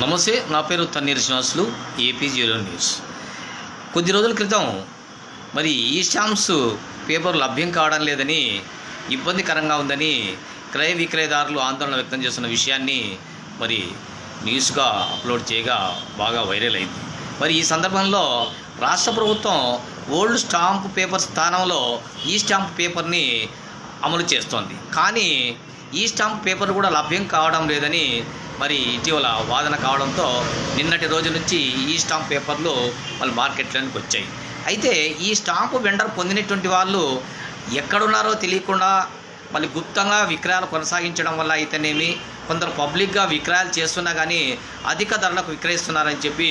నమస్తే నా పేరు Tanneer Srinivasulu AP zero news. కొద్ది రోజుల క్రితం మరి ఈ స్టాంప్స్ పేపర్ లభ్యం కావడం లేదని ఇబ్బందికరంగా ఉందని క్రయ విక్రయదారులు ఆందోళన వ్యక్తం చేస్తున్న విషయాన్ని మరి న్యూస్గా అప్లోడ్ చేయగా బాగా వైరల్ అయింది. మరి ఈ సందర్భంలో రాష్ట్ర ప్రభుత్వం ఓల్డ్ స్టాంప్ పేపర్ స్థానంలో ఈ స్టాంప్ పేపర్ని అమలు చేస్తోంది. కానీ ఈ స్టాంప్ పేపర్ కూడా లభ్యం కావడం లేదని మరి ఇటీవల వాదన కావడంతో నిన్నటి రోజు నుంచి ఈ స్టాంప్ పేపర్లు వాళ్ళు మార్కెట్లోనికి వచ్చాయి. అయితే ఈ స్టాంపు వెండర్ పొందినటువంటి వాళ్ళు ఎక్కడున్నారో తెలియకుండా మళ్ళీ గుప్తంగా విక్రయాలు కొనసాగించడం వల్ల అయితేనేమి కొందరు పబ్లిక్గా విక్రయాలు చేస్తున్నా కానీ అధిక ధరలకు విక్రయిస్తున్నారని చెప్పి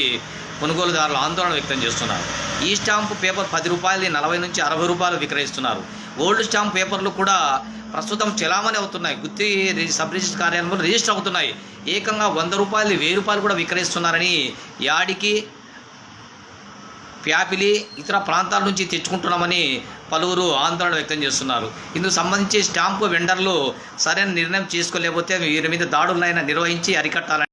కొనుగోలుదారులు ఆందోళన వ్యక్తం చేస్తున్నారు. ఈ స్టాంపు పేపర్ పది రూపాయలు నలభై నుంచి అరవై రూపాయలు విక్రయిస్తున్నారు. ఓల్డ్ స్టాంప్ పేపర్లు కూడా ప్రస్తుతం చెలామణి అవుతున్నాయి. గుత్తి సబ్ రిజిస్టర్ కార్యాలయంలో రిజిస్టర్ అవుతున్నాయి. ఏకంగా వంద రూపాయలు వెయ్యి రూపాయలు కూడా విక్రయిస్తున్నారని యాడికి ప్యాపిలి ఇతర ప్రాంతాల నుంచి తెచ్చుకుంటున్నామని పలువురు ఆందోళన వ్యక్తం చేస్తున్నారు. ఇందుకు సంబంధించి స్టాంపు వెండర్లు సరైన నిర్ణయం చేసుకోలేకపోతే వీరి మీద దాడులైనా నిర్వహించి అరికట్టాలని